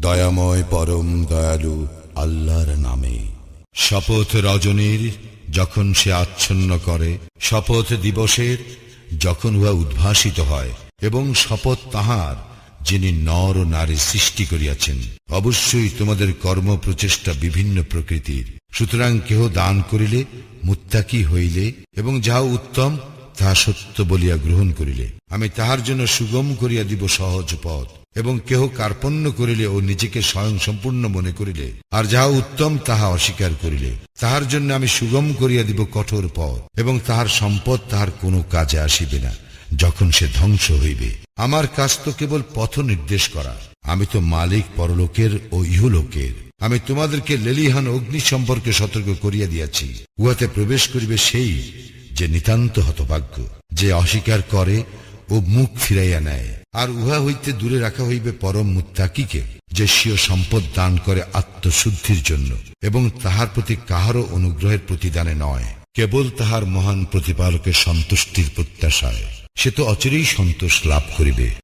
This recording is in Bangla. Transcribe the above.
দয়াময় পরম দয়ালু আল্লাহর নামে। শপথ রজনীর যখন সে আচ্ছন্ন করে, শপথ দিবসের যখন উহা উদ্ভাসিত হয়, এবং শপথ তাহার যিনি নর ও নারী সৃষ্টি করিয়াছেন, অবশ্যই তোমাদের কর্ম প্রচেষ্টা বিভিন্ন প্রকৃতির। সুতরাং কেহ দান করিলে মুত্তাকি হইলে, এবং যাহা উত্তম, তাহা সত্য বলিয়া গ্রহণ করিলে। আমি তাহার জন্য সুগম করিয়া দিব সহজ পথ। এবং কেহ কার্পণ্য করিলে ও নিজেকে স্বয়ং সম্পূর্ণ মনে করিলে, আর যাহা উত্তম তাহা অস্বীকার করিলে। তাহার জন্য আমি সুগম করিয়া দিব কঠোর পথ, এবং তাহার সম্পদ তাহার কোনো কাজে আসিবে না, যখন সে ধ্বংস হইবে। আমার কাজ তো কেবল পথ নির্দেশ করা। আমি তো মালিক পরলোকের ও ইহলোকের। আমি তোমাদেরকে লেলিহান অগ্নি সম্পর্কে সতর্ক করিয়া দিয়াছি। উহাতে প্রবেশ করিবে সেই যে নিতান্ত হতভাগ্য, যে অস্বীকার করে ও মুখ ফিরাইয়া নেয়। আর উহা হইতে দূরে রাখা হইবে পরম মুত্তাকিকে, যে স্বীয় সম্পদ দান করে আত্মশুদ্ধির জন্য, এবং তাহার প্রতি কাহারও অনুগ্রহের প্রতিদানে নয়। কেবল তাহার মহান প্রতিপালকের সন্তুষ্টির প্রত্যাশায়। সে তো অচিরেই সন্তোষ লাভ করিবে।